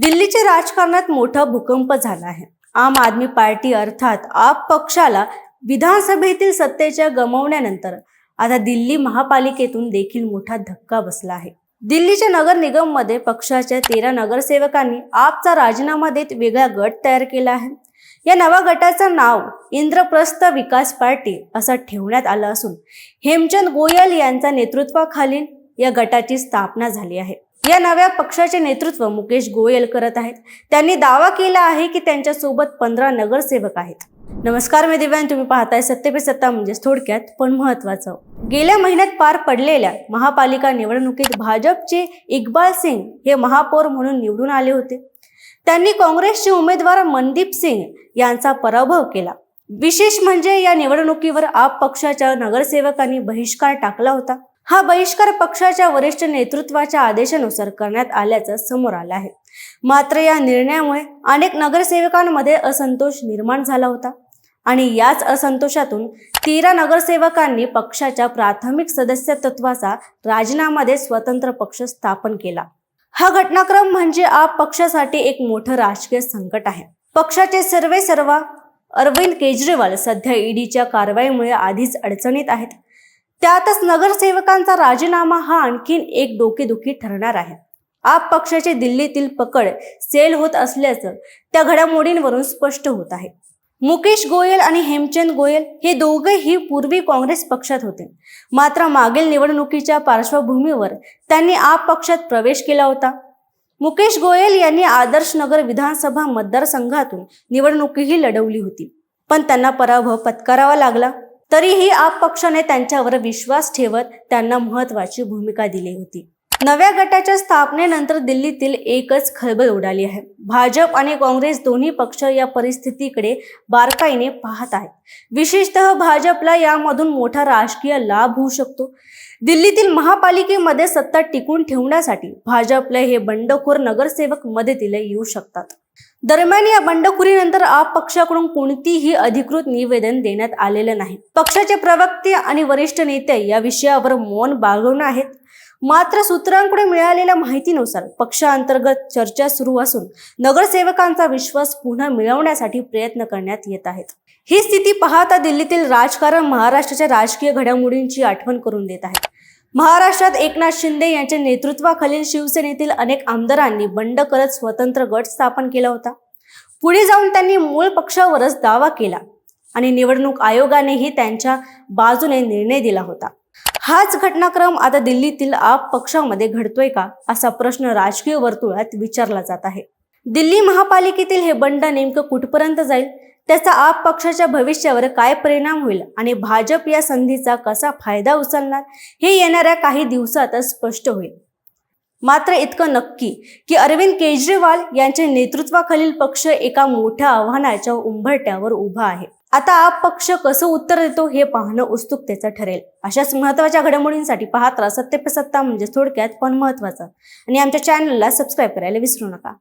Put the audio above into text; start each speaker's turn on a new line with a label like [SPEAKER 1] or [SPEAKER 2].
[SPEAKER 1] दिल्लीच्या राजकारणात मोठा भूकंप झाला आहे. आम आदमी पार्टी अर्थात आप पक्षाला विधानसभेतील सत्तेच्या गमावण्यानंतर आता दिल्ली महापालिकेतून देखील मोठा धक्का बसला आहे. दिल्लीच्या नगर निगममध्ये पक्षाच्या तेरा नगरसेवकांनी आपचा राजीनामा देत वेगळा गट तयार केला आहे. या नव्या गटाचं नाव इंद्रप्रस्थ विकास पार्टी असं ठेवण्यात आलं असून हेमचंद गोयल यांच्या नेतृत्वाखालील या गटाची स्थापना झाली आहे. या नव्या पक्षाचे नेतृत्व मुकेश गोयल करत आहेत. त्यांनी दावा केला आहे की त्यांच्यासोबत पंधरा नगरसेवक आहेत. नमस्कार मी दिव्यान तुम्ही पाहताय सत्य पे सत्ता म्हणजेच थोडक्यात पण महत्वाचं गेल्या महिन्यात पार पडलेल्या महापालिका निवडणुकीत भाजपचे इक्बाल सिंग हे महापौर म्हणून निवडून आले होते. त्यांनी काँग्रेसचे उमेदवार मनदीप सिंग यांचा पराभव केला. विशेष म्हणजे या निवडणुकीवर आप पक्षाच्या नगरसेवकांनी बहिष्कार टाकला होता. हा बहिष्कार पक्षाच्या वरिष्ठ नेतृत्वाच्या आदेशानुसार करण्यात आल्याचं समोर आलं आहे. मात्र या निर्णयामुळे अनेक नगरसेवकांमध्ये असंतोष निर्माण झाला होता आणि याच असंतोषातून तेरा नगरसेवकांनी पक्षाच्या प्राथमिक सदस्यत्वाचा राजीनामा देत स्वतंत्र पक्ष स्थापन केला. हा घटनाक्रम म्हणजे आप पक्षासाठी एक मोठं राजकीय संकट आहे. पक्षाचे सर्वे सर्व अरविंद केजरीवाल सध्या ईडीच्या कारवाईमुळे आधीच अडचणीत आहेत. त्यातच नगरसेवकांचा राजीनामा हा आणखीन एक डोकेदुखी ठरणार आहे. आप पक्षाचे दिल्लीतील पकड सेल होत असल्याचं त्या घडामोडींवरून स्पष्ट होत आहे. मुकेश गोयल आणि हेमचंद गोयल हे दोघेही पूर्वी काँग्रेस पक्षात होते. मात्र मागील निवडणुकीच्या पार्श्वभूमीवर त्यांनी आप पक्षात प्रवेश केला होता. मुकेश गोयल यांनी आदर्श नगर विधानसभा मतदारसंघातून निवडणुकीही लढवली होती. पण त्यांना पराभव पत्करावा लागला. तरीही आप पक्षाने त्यांच्यावर विश्वास ठेवत त्यांना महत्वाची भूमिका दिली होती. नव्या गटाच्या स्थापनेनंतर दिल्लीतील एकच खळबळ उडाली आहे. भाजप आणि काँग्रेस दोन्ही पक्ष या परिस्थितीकडे बारकाईने पाहत आहेत. विशेषतः भाजपला यामधून मोठा राजकीय लाभ होऊ शकतो. दिल्लीतील महापालिकेमध्ये सत्ता टिकून ठेवण्यासाठी भाजपला हे बंडखोर नगरसेवक मदतीला येऊ शकतात. दरम्यान या बंडखोरीनंतर आप पक्षाकडून कोणतीही अधिकृत निवेदन देण्यात आलेलं नाही. पक्षाचे प्रवक्ते आणि वरिष्ठ नेते या विषयावर मौन बाळगून आहेत. मात्र सूत्रांकडे मिळालेल्या माहितीनुसार पक्षांतर्गत चर्चा सुरू असून नगरसेवकांचा विश्वास पुन्हा मिळवण्यासाठी प्रयत्न करण्यात येत आहेत. ही स्थिती पाहता दिल्लीतील राजकारण महाराष्ट्राच्या राजकीय घडामोडींची आठवण करून देत आहे. महाराष्ट्रात एकनाथ शिंदे यांच्या नेतृत्वाखालील शिवसेनेतील अनेक आमदारांनी बंड करत स्वतंत्र गट स्थापन केला होता. पुढे जाऊन त्यांनी मूळ पक्षावरच दावा केला आणि निवडणूक आयोगानेही त्यांच्या बाजूने निर्णय दिला होता. हाच घटनाक्रम आता दिल्लीतील आप पक्षामध्ये घडतोय का? असा प्रश्न राजकीय वर्तुळात विचारला जात आहे. दिल्ली महापालिकेतील हे बंड नेमकं कुठपर्यंत जाईल? त्याचा आप पक्षाच्या भविष्यावर काय परिणाम होईल? आणि भाजप या संधीचा कसा फायदा उचलणार? हे येणाऱ्या काही दिवसातच स्पष्ट होईल. मात्र इतकं नक्की की अरविंद केजरीवाल यांच्या नेतृत्वाखालील पक्ष एका मोठ्या आव्हानाच्या उंबरट्यावर उभा आहे. आता आप पक्ष कसं उत्तर देतो हे पाहणं उत्सुकतेचं ठरेल. अशाच महत्त्वाच्या घडामोडींसाठी पाहत राहा सत्य पे सत्ता म्हणजे थोडक्यात पण महत्त्वाचं. आणि आमच्या चॅनलला सबस्क्राईब करायला विसरू नका.